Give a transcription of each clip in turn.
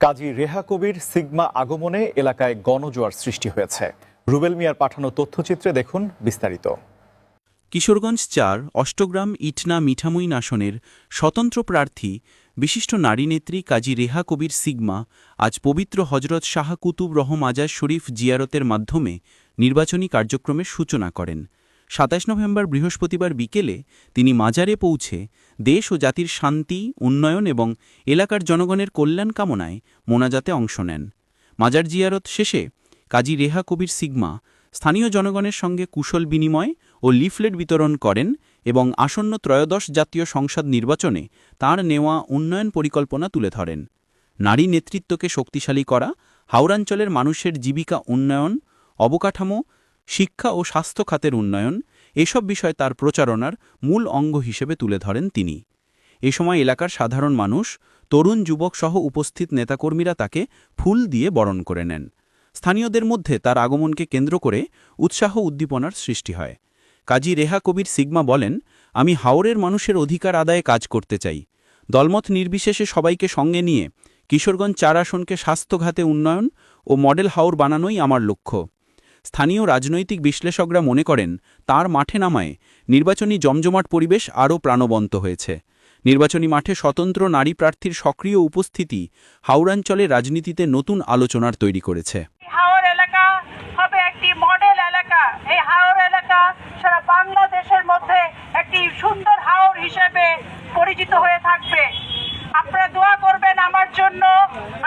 কাজী Rhea কবির sigma আগমনে এলাকায় গণজোয়ার সৃষ্টি হয়েছে। রুবেল মিয়ার পাঠানো তথ্যচিত্রে দেখুন বিস্তারিত। কিশোরগঞ্জ চার অষ্টগ্রাম ইটনা মিঠামুইন আসনের স্বতন্ত্র প্রার্থী, বিশিষ্ট নারী নেত্রী কাজী রেহা কবির সিগমা আজ পবিত্র হজরত শাহ কুতুব রহম আজাজ শরীফ জিয়ারতের মাধ্যমে নির্বাচনী কার্যক্রমের সূচনা করেন। সাতাশ নভেম্বর বৃহস্পতিবার বিকেলে তিনি মাজারে পৌঁছে দেশ ও জাতির শান্তি, উন্নয়ন এবং এলাকার জনগণের কল্যাণ কামনায় মোনাজাতে অংশ নেন। মাজার জিয়ারত শেষে কাজী রেহা কবির সিগমা স্থানীয় জনগণের সঙ্গে কুশল বিনিময় ও লিফলেট বিতরণ করেন এবং আসন্ন ত্রয়োদশ জাতীয় সংসদ নির্বাচনে তার নেওয়া উন্নয়ন পরিকল্পনা তুলে ধরেন। নারী নেতৃত্বকে শক্তিশালী করা, হাওড়াঞ্চলের মানুষের জীবিকা উন্নয়ন, অবকাঠামো শিক্ষা ও স্বাস্থ্য খাতের উন্নয়ন, এসব বিষয় তার প্রচারণার মূল অঙ্গ হিসেবে তুলে ধরেন তিনি। এ সময় এলাকার সাধারণ মানুষ, তরুণ যুবক সহ উপস্থিত নেতাকর্মীরা তাকে ফুল দিয়ে বরণ করে নেন। স্থানীয়দের মধ্যে তার আগমনকে কেন্দ্র করে উৎসাহ উদ্দীপনার সৃষ্টি হয়। কাজী রেহা কবির সিগমা বলেন, আমি হাওরের মানুষের অধিকার আদায়ে কাজ করতে চাই। দলমত নির্বিশেষে সবাইকে সঙ্গে নিয়ে কিশোরগঞ্জ চার আসনকে স্বাস্থ্যঘাতে উন্নয়ন ও মডেল হাওর বানানোই আমার লক্ষ্য। স্থানীয় রাজনৈতিক বিশ্লেষকরা মনে করেন, তার মাঠে নামায়, নির্বাচনী জমজমাট পরিবেশ আরও প্রাণবন্ত হয়েছে। নির্বাচনী মাঠে স্বতন্ত্র নারী প্রার্থীর সক্রিয় উপস্থিতি হাওড়াঞ্চলের রাজনীতিতে নতুন আলোচনার তৈরি করেছে। হয়ে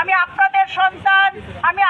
আমি আপনাদের সন্তান, আমি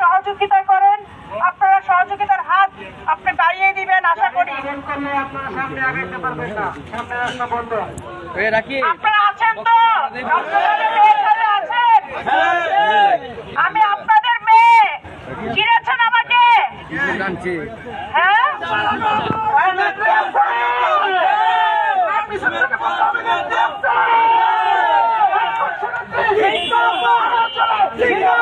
সহযোগিতা করেন আপনারা সহযোগিতার হাত আপনি বাড়িয়ে দিবেন আশা করি। আপনারা আছেন তো? আমি আপনাদের মেয়ে। চিনেছেন আমাকে? হ্যাঁ? Jingle!